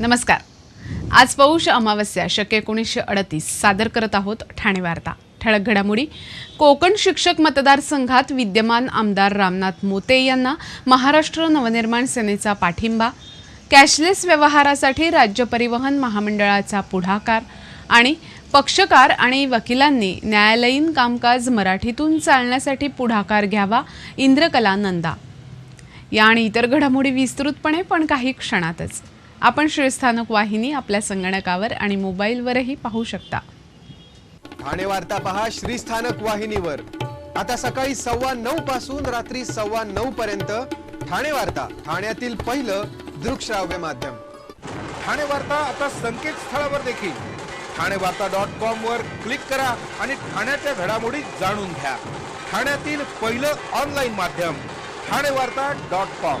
नमस्कार. आज पौष अमावस्या शक्य एकोणीसशे अडतीस. सादर करत आहोत ठाणे वार्ता. ठळक घडामोडी. कोकण शिक्षक मतदारसंघात विद्यमान आमदार रामनाथ मोते यांना महाराष्ट्र नवनिर्माण सेनेचा पाठिंबा कॅशलेस व्यवहारासाठी राज्य परिवहन महामंडळाचा पुढाकार आणि पक्षकार आणि वकिलांनी न्यायालयीन कामकाज मराठीतून चालण्यासाठी पुढाकार घ्यावा इंद्रकला नंदा. या आणि इतर घडामोडी विस्तृतपणे पण काही क्षणातच. आपण श्रीस्थानक वाहिनी आपल्या संगणकावर आणि मोबाईलवरही पाहू शकता. ठाणे वार्ता पहा श्रीस्थानक वाहिनीवर. आता सकाळी सव्वा नऊ पासून रात्री सव्वा नऊ पर्यंत ठाणे वार्ता ठाण्यातील पहिलं दृकश्राव्य माध्यम. ठाणे वार्ता आता संकेतस्थळावर देखील. ठाणे वार्ता डॉट कॉम वर क्लिक करा आणि ठाण्याच्या घडामोडी जाणून घ्या. ठाण्यातील पहिलं ऑनलाईन माध्यम ठाणे वार्ता डॉट कॉम.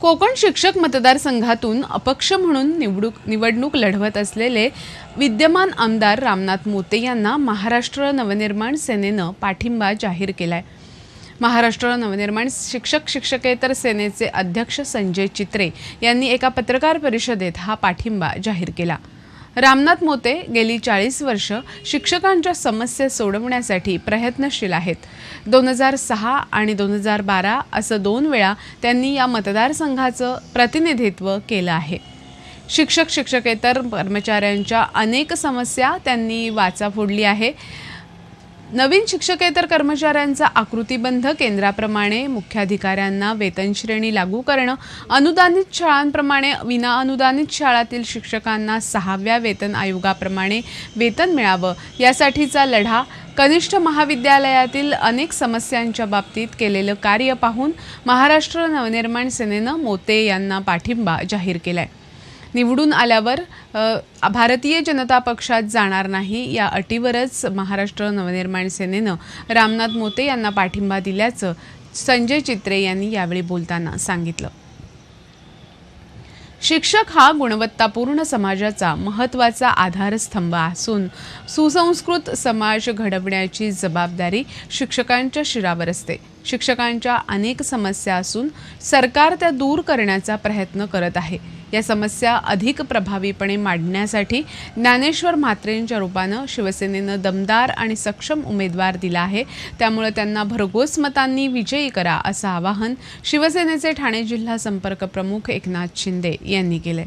कोकण शिक्षक मतदारसंघातून अपक्ष म्हणून निवडूक निवडणूक लढवत असलेले विद्यमान आमदार रामनाथ मोते यांना महाराष्ट्र नवनिर्माण सेनेनं पाठिंबा जाहीर केला आहे महाराष्ट्र नवनिर्माण शिक्षक शिक्षकेतर सेनेचे अध्यक्ष संजय चित्रे यांनी एका पत्रकार परिषदेत हा पाठिंबा जाहीर केला. रामनाथ मोते गेली चाळीस वर्ष शिक्षकांच्या समस्या सोडवण्यासाठी प्रयत्नशील आहेत. दोन हजार सहा आणि दोन हजार बारा असं दोन वेळा त्यांनी या मतदारसंघाचं प्रतिनिधित्व केलं आहे. शिक्षक शिक्षकेतर कर्मचाऱ्यांच्या अनेक समस्या त्यांनी वाचा फोडली आहे. नवीन शिक्षकेतर कर्मचाऱ्यांचा आकृतीबंध केंद्राप्रमाणे मुख्याधिकाऱ्यांना वेतनश्रेणी लागू करणं अनुदानित शाळांप्रमाणे विनाअनुदानित शाळातील शिक्षकांना सहाव्या वेतन आयोगाप्रमाणे वेतन मिळावं यासाठीचा लढा कनिष्ठ महाविद्यालयातील अनेक समस्यांच्या बाबतीत केलेलं कार्य पाहून महाराष्ट्र नवनिर्माण सेनेनं मोते यांना पाठिंबा जाहीर केला आहे निवडून आल्यावर भारतीय जनता पक्षात जाणार नाही या अटीवरच महाराष्ट्र नवनिर्माण सेनेनं रामनाथ मोते यांना पाठिंबा दिल्याचं संजय चित्रे यांनी यावेळी बोलताना सांगितलं. शिक्षक हा गुणवत्तापूर्ण समाजाचा महत्त्वाचा आधारस्तंभ असून सुसंस्कृत समाज घडवण्याची जबाबदारी शिक्षकांच्या शिरावर असते. शिक्षकांच्या अनेक समस्या असून सरकार त्या दूर करण्याचा प्रयत्न करत आहे. या समस्या अधिक प्रभावीपणे मांडण्यासाठी ज्ञानेश्वर म्हात्रेंच्या रूपानं शिवसेनेनं दमदार आणि सक्षम उमेदवार दिला आहे. त्यामुळे त्यांना भरघोस मतांनी विजयी करा असं आवाहन शिवसेनेचे ठाणे जिल्हा संपर्क प्रमुख एकनाथ शिंदे यांनी केलंय.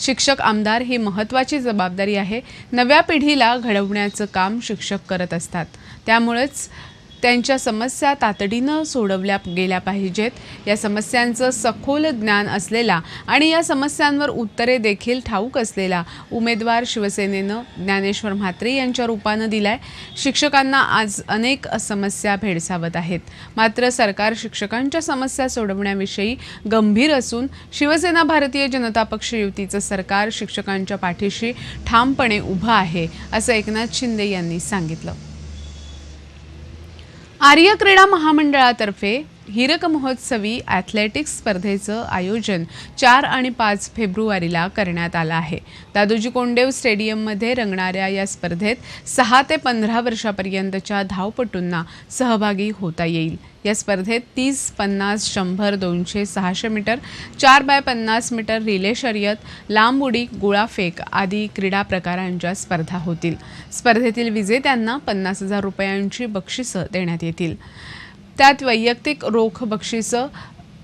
शिक्षक आमदार ही महत्त्वाची जबाबदारी आहे. नव्या पिढीला घडवण्याचं काम शिक्षक करत असतात. त्यामुळेच त्यांच्या समस्या तातडीनं सोडवल्या गेल्या पाहिजेत. या समस्यांचं सखोल ज्ञान असलेला आणि या समस्यांवर उत्तरे देखील ठाऊक असलेला उमेदवार शिवसेनेनं ज्ञानेश्वर म्हात्रे यांच्या रूपानं दिलाय. शिक्षकांना आज अनेक समस्या भेडसावत आहेत. मात्र सरकार शिक्षकांच्या समस्या सोडवण्याविषयी गंभीर असून शिवसेना भारतीय जनता पक्ष युतीचं सरकार शिक्षकांच्या पाठीशी ठामपणे उभं आहे असं एकनाथ शिंदे यांनी सांगितलं. आर्य क्रीडा महामंडळातर्फे हिरक महोत्सवी ॲथलेटिक्स स्पर्धेचं आयोजन चार आणि पाच फेब्रुवारीला करण्यात आलं आहे. दादोजी कोंडेव स्टेडियममध्ये रंगणाऱ्या या स्पर्धेत सहा ते पंधरा वर्षापर्यंतच्या धावपटूंना सहभागी होता येईल. या स्पर्धेत तीस पन्नास शंभर दोनशे सहाशे मीटर चार बाय पन्नास मीटर रिले शर्यत लांब उडी गोळाफेक आदी क्रीडा प्रकारांच्या स्पर्धा होतील. स्पर्धेतील विजेत्यांना पन्नास हजार रुपयांची बक्षिसं देण्यात येतील. त्यात वैयक्तिक रोख बक्षिसं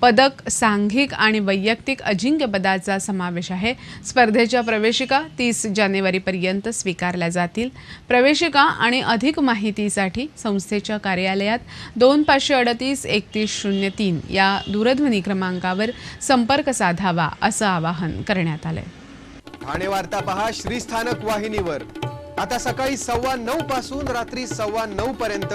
पदक सांघिक आणि वैयक्तिक अजिंक्यपदाचा समावेश आहे. स्पर्धेच्या प्रवेशिका तीस जानेवारीपर्यंत स्वीकारल्या जातील. प्रवेशिका आणि अधिक माहितीसाठी संस्थेच्या कार्यालयात दोन पाचशे अडतीस एकतीस शून्य तीन या दूरध्वनी क्रमांकावर संपर्क साधावा असं आवाहन करण्यात आलंय. ठाणे वार्ता पहा श्रीस्थानक वाहिनीवर. आता सकाळी सव्वा नऊ पासून रात्री सव्वा नऊ पर्यंत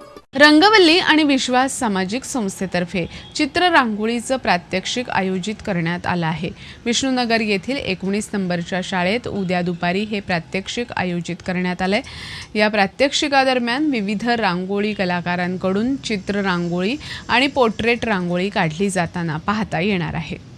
रंगवल्ली आणि विश्वास सामाजिक संस्थेतर्फे चित्र रांगोळीचं प्रात्यक्षिक आयोजित करण्यात आलं आहे. विष्णुनगर येथील एकोणीस नंबरच्या शाळेत उद्या दुपारी हे प्रात्यक्षिक आयोजित करण्यात आलंय. या प्रात्यक्षिकादरम्यान विविध रांगोळी कलाकारांकडून चित्र रांगोळी आणि पोर्ट्रेट रांगोळी काढली जाताना पाहता येणार आहे.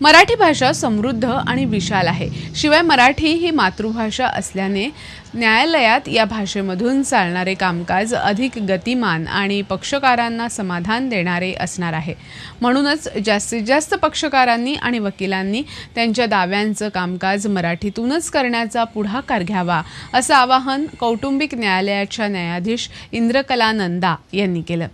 मराठी भाषा समृद्ध आणि विशाल आहे. शिवाय मराठी ही मातृभाषा असल्याने न्यायालयात या भाषेमधून चालणारे कामकाज अधिक गतिमान आणि पक्षकारांना समाधान देणारे असणार आहे. म्हणूनच जास्तीत जास्त पक्षकारांनी आणि वकिलांनी त्यांच्या दाव्यांचं कामकाज मराठीतूनच करण्याचा पुढाकार घ्यावा असं आवाहन कौटुंबिक न्यायालयाच्या न्यायाधीश इंद्रकला नंदा यांनी केलं.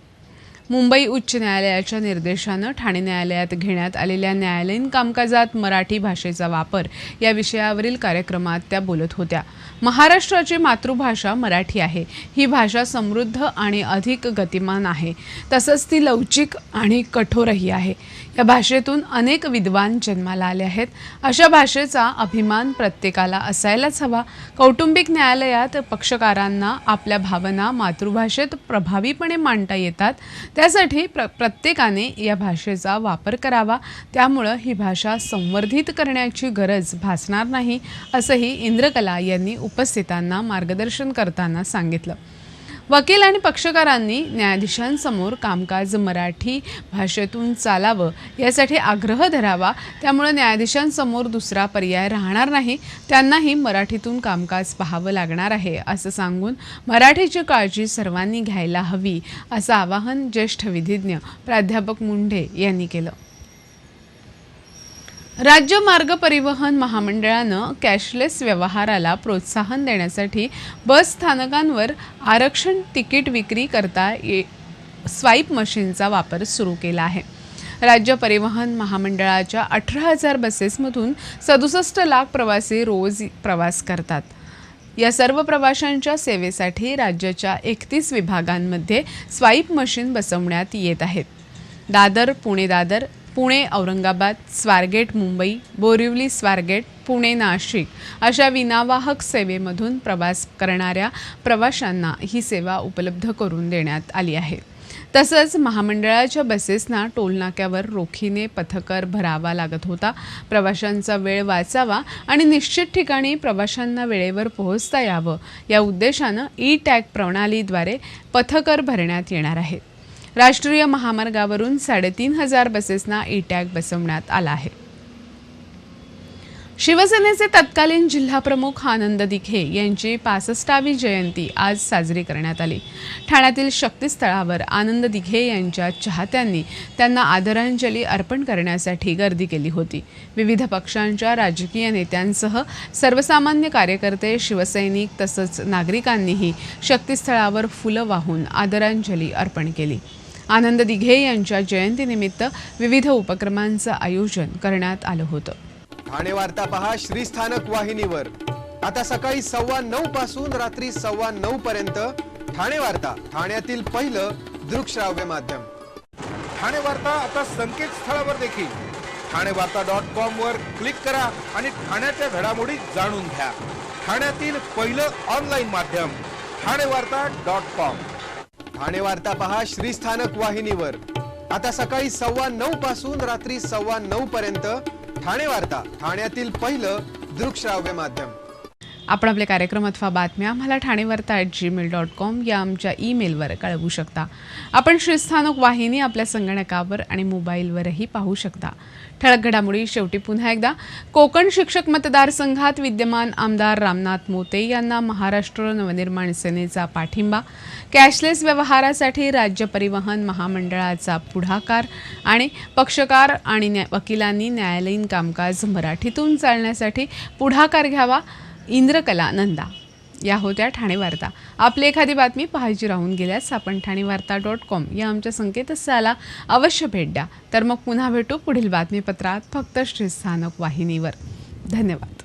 मुंबई उच्च न्यायालयाच्या निर्देशानं ठाणे न्यायालयात घेण्यात आलेल्या न्यायालयीन कामकाजात मराठी भाषेचा वापर या विषयावरील कार्यक्रमात त्या बोलत होत्या. महाराष्ट्राची मातृभाषा मराठी आहे. ही भाषा समृद्ध आणि अधिक गतिमान आहे. तसंच ती लवचिक आणि कठोरही आहे. या भाषेतून अनेक विद्वान जन्माला आले आहेत. अशा भाषेचा अभिमान प्रत्येकाला असायलाच हवा. कौटुंबिक न्यायालयात पक्षकारांना आपल्या भावना मातृभाषेत प्रभावीपणे मांडता येतात. त्यासाठी प्र प्रत्येकाने या भाषेचा वापर करावा. त्यामुळं ही भाषा संवर्धित करण्याची गरज भासणार नाही असंही इंद्रकला यांनी उपस्थितांना मार्गदर्शन करताना सांगितलं. वकील आणि पक्षकारांनी न्यायाधीशांसमोर कामकाज मराठी भाषेतून चालावं यासाठी आग्रह धरावा. त्यामुळे न्यायाधीशांसमोर दुसरा पर्याय राहणार नाही. त्यांनाही मराठीतून कामकाज पाहावं लागणार आहे असं सांगून मराठीची काळजी सर्वांनी घ्यायला हवी असं आवाहन ज्येष्ठ विधिज्ञ प्राध्यापक मुंढे यांनी केलं. राज्य मार्ग परिवहन महामंडळानं कॅशलेस व्यवहाराला प्रोत्साहन देण्यासाठी बस स्थानकांवर आरक्षण तिकीट विक्री करता ये स्वाईप मशीनचा वापर सुरू केला आहे. राज्य परिवहन महामंडळाच्या अठरा हजार बसेसमधून सदुसष्ट लाख प्रवासी रोज प्रवास करतात. या सर्व प्रवाशांच्या सेवेसाठी राज्याच्या एकतीस विभागांमध्ये स्वाईप मशीन बसवण्यात येत आहेत. दादर पुणे दादर पुणे औरंगाबाद स्वारगेट मुंबई बोरिवली स्वारगेट पुणे नाशिक अशा विनावाहक सेवेमधून प्रवास करणाऱ्या प्रवाशांना ही सेवा उपलब्ध करून देण्यात आली आहे. तसंच महामंडळाच्या बसेसना टोलनाक्यावर रोखीने पथकर भरावा लागत होता. प्रवाशांचा वेळ वाचावा आणि निश्चित ठिकाणी प्रवाशांना वेळेवर पोहोचता यावं या उद्देशानं ई टॅग प्रणालीद्वारे पथकर भरण्यात येणार आहेत राष्ट्रीय महामार्गावरून साडेतीन हजार बसेसना ई टॅग बसवण्यात आला आहे. शिवसेनेचे तत्कालीन जिल्हाप्रमुख आनंद दिघे यांची पासष्टावी जयंती आज साजरी करण्यात आली. ठाण्यातील शक्तीस्थळावर आनंद दिघे यांच्या चाहत्यांनी त्यांना आदरांजली अर्पण करण्यासाठी गर्दी केली होती. विविध पक्षांच्या राजकीय नेत्यांसह सर्वसामान्य कार्यकर्ते शिवसैनिक तसंच नागरिकांनीही शक्तीस्थळावर फुलं वाहून आदरांजली अर्पण केली. आनंद दिघे यांच्या जयंतीनिमित्त विविध उपक्रमांचं आयोजन करण्यात आलं होतं. ठाणे वार्ता पहा श्रीस्थानक वाहिनीवर. आता सकाळी सव्वा नऊ पासून रात्री सव्वा नऊ पर्यंत ठाणे वार्ता ठाण्यातील पहिलं दृकश्राव्य माध्यम. ठाणे वार्ता आता संकेतस्थळावर देखील. ठाणे वार्ता डॉट कॉम वर क्लिक करा आणि ठाण्याच्या घडामोडी जाणून घ्या. ठाण्यातील पहिलं ऑनलाईन माध्यम ठाणे वार्ता डॉट कॉम ठाणे वार्ता पहा श्रीस्थानक वाहिनीवर. आता सकाळी सव्वा नऊ पासून रात्री सव्वा नऊ पर्यंत ठाणे वार्ता ठाण्यातील पहिलं दृकश्राव्य माध्यम. आपण आपले कार्यक्रम अथवा बातम्या आम्हाला Thanevarta at Gmail dot com या आमच्या ईमेलवर कळवू शकता. आपण श्रीस्थानक वाहिनी आपल्या संगणकावर आणि मोबाईलवरही पाहू शकता. ठळक घडामोडी शेवटी पुन्हा एकदा. कोकण शिक्षक मतदारसंघात विद्यमान आमदार रामनाथ मोते यांना महाराष्ट्र नवनिर्माण सेनेचा पाठिंबा. कॅशलेस व्यवहारासाठी राज्य परिवहन महामंडळाचा पुढाकार आणि पक्षकार आणि न्या वकिलांनी न्यायालयीन कामकाज मराठीतून चालण्यासाठी पुढाकार घ्यावा. इंद्रकला नंदा. या होत्या ठाणे वार्ता आपली एखादी बातमी पाहायची राहून गेल्यास आपण ठाणे वार्ता डॉट कॉम या आमच्या संकेतस्थळाला अवश्य भेट द्या. तर मग पुन्हा भेटू पुढील बातमीपत्रात फक्त श्रीस्थानक वाहिनीवर. धन्यवाद.